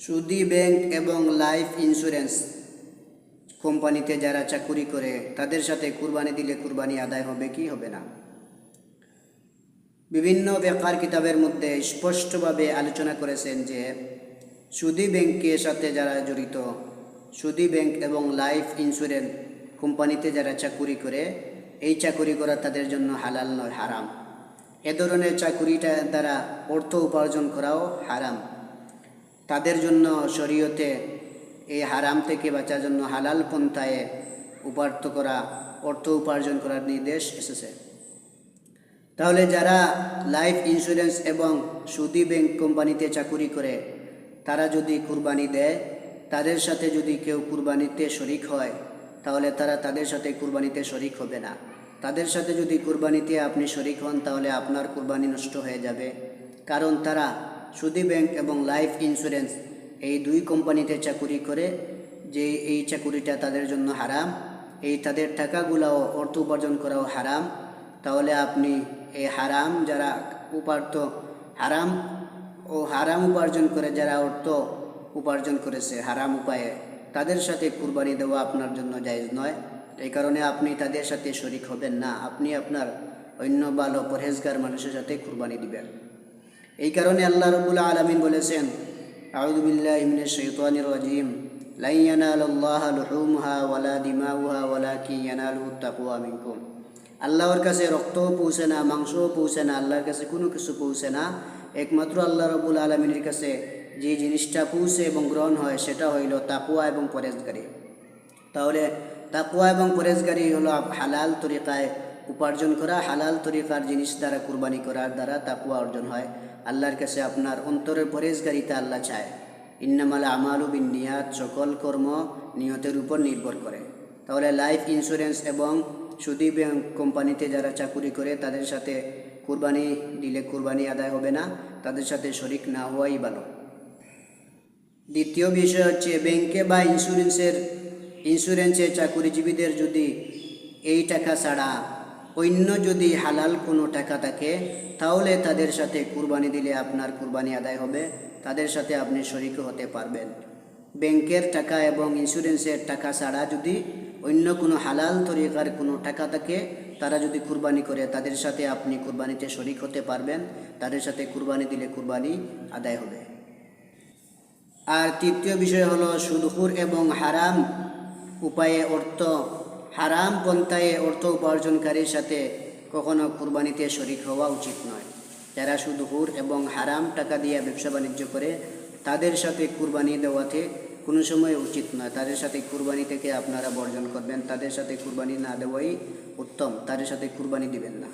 সুদি ব্যাংক এবং life insurance কোম্পানিতে যারা চাকুরি করে, তাদের সাথে কুরবানি দিলে কুরবানি আদায় হবে কি হবে না? বিভিন্ন বেকার কিতাবের মধ্যে স্পষ্টভাবে আলোচনা করেছেন যে, সুদি ব্যাংকের সাথে যারা জড়িত, সুদি ব্যাংক এবং লাইফ ইন্স্যুরেন্স কোম্পানিতে যারা চাকুরি করে, এই চাকুরি করা তাদের জন্য হালাল নয়, হারাম। এ ধরনের চাকুরিটা দ্বারা অর্থ উপার্জন করাও হারাম। তাদের জন্য শরীয়তে এই হারাম থেকে বাঁচার জন্য হালাল পন্থায় উপার্ত করা, অর্থ উপার্জন করার নির্দেশ এসেছে। তাহলে যারা লাইফ ইন্স্যুরেন্স এবং সুদি ব্যাংক কোম্পানিতে চাকুরি করে, তারা যদি কুরবানি দেয়, তাদের সাথে যদি কেউ কুরবানিতে শরিক হয়, তাহলে তারা তাদের সাথে কুরবানিতে শরিক হবে না। তাদের সাথে যদি কুরবানিতে আপনি শরিক হন, তাহলে আপনার কুরবানি নষ্ট হয়ে যাবে। কারণ তারা সুদি ব্যাংক এবং লাইফ ইন্স্যুরেন্স এই দুই কোম্পানিতে চাকুরি করে যে এই চাকুরিটা তাদের জন্য হারাম, এই তাদের টাকাগুলাও অর্থ উপার্জন করাও হারাম। তাহলে আপনি এই হারাম যারা উপার্ত, হারাম ও হারাম উপার্জন করে যারা অর্থ উপার্জন করেছে, হারাম উপায়ে তাদের সাথে কুরবানি দেওয়া আপনার জন্য জায়জ নয়। এই কারণে আপনি তাদের সাথে শরিক হবেন না। আপনি আপনার অন্য ভালো পরহেজগার মানুষের সাথে কুরবানি দিবেন। এই কারণে আল্লাহ রবুল্লা আলমিন বলেছেন আউদুবিল্লাহ আল্লাহর কাছে রক্তও পৌঁছে না, মাংসও পৌঁছে না, আল্লাহর কাছে কোনো কিছু পৌঁছে না। একমাত্র আল্লাহ রবুল আলমিনের কাছে যে জিনিসটা পৌঁছে এবং গ্রহণ হয় সেটা হইল তাকুয়া এবং পরেজগারি। তাহলে তাকুয়া এবং পরেজগারি হলো হালাল তরিকায় উপার্জন করা, হালাল তরিকার জিনিস দ্বারা কুরবানি করার দ্বারা তাকুয়া অর্জন হয়। আল্লাহর কাছে আপনার অন্তরের পরেজগারিতা আল্লাহ চায়। ইন্নামাল আমালু বিন নিয়াত সকল কর্ম নিয়তের উপর নির্ভর করে। তাহলে লাইফ ইন্স্যুরেন্স এবং সুদী ব্যাংক কোম্পানিতে যারা চাকুরি করে, তাদের সাথে কুরবানি দিলে কুরবানি আদায় হবে না, তাদের সাথে শরিক না হওয়াই ভালো। দ্বিতীয় বিষয় হচ্ছে, ব্যাংকে বা ইন্স্যুরেন্সের ইন্স্যুরেন্সের চাকুরিজীবীদের যদি এই টাকা ছাড়া অন্য যদি হালাল কোনো টাকা থাকে, তাহলে তাদের সাথে কুরবানি দিলে আপনার কুরবানি আদায় হবে, তাদের সাথে আপনি শরিক হতে পারবেন। ব্যাংকের টাকা এবং ইন্স্যুরেন্সের টাকা ছাড়া যদি অন্য কোনো হালাল তরিকার কোনো টাকা থাকে, তারা যদি কুরবানি করে, তাদের সাথে আপনি কুরবানিতে শরিক হতে পারবেন, তাদের সাথে কুরবানি দিলে কুরবানি আদায় হবে। আর তৃতীয় বিষয় হলো সুদহুর এবং হারাম উপায়ে অর্থ হারাম পন্থায় অর্থ উপার্জনকারীর সাথে কখনো কুরবানিতে শরিক হওয়া উচিত নয়। যারা শুধু সুদহুর এবং হারাম টাকা দিয়ে ব্যবসা বাণিজ্য করে, তাদের সাথে কুরবানি দেওয়াতে কোনো সময় উচিত নয়। তাদের সাথে কুরবানি থেকে আপনারা বর্জন করবেন, তাদের সাথে কুরবানি না দেওয়াই উত্তম। তাদের সাথে কুরবানি দিবেন না।